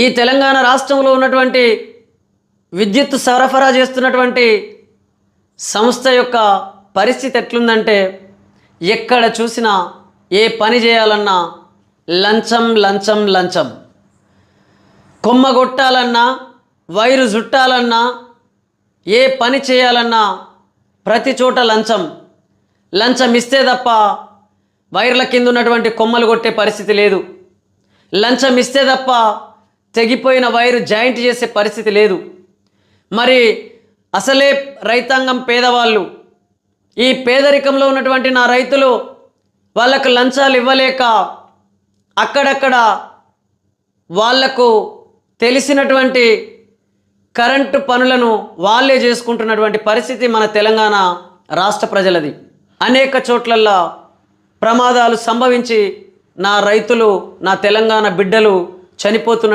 ఈ తెలంగాణ రాష్ట్రంలో ఉన్నటువంటి విద్యుత్ సరఫరా చేస్తున్నటువంటి సంస్థ యొక్క పరిస్థితి ఎట్లుందంటే ఎక్కడ చూసినా ఏ పని చేయాలన్నా లంచం లంచం లంచం. కొమ్మ కొట్టాలన్నా వైరు జుట్టాలన్నా ఏ పని చేయాలన్నా ప్రతి చోట లంచం. లంచం ఇస్తే తప్ప వైర్ల కింద ఉన్నటువంటి కొమ్మలు కొట్టే పరిస్థితి లేదు. లంచం ఇస్తే తప్ప తెగిపోయిన వైరు జాయింట్ చేసే పరిస్థితి లేదు. మరి అసలే రైతాంగం పేదవాళ్ళు ఈ పేదరికంలో ఉన్నటువంటి నా రైతులు వాళ్ళకు లంచాలు ఇవ్వలేక అక్కడక్కడ వాళ్ళకు తెలిసినటువంటి కరెంటు పనులను వాళ్ళే చేసుకుంటున్నటువంటి పరిస్థితి మన తెలంగాణ రాష్ట్ర ప్రజలది. అనేక చోట్లల్లో ప్రమాదాలు సంభవించి నా రైతులు నా తెలంగాణ బిడ్డలు చనిపోతున్నటువంటి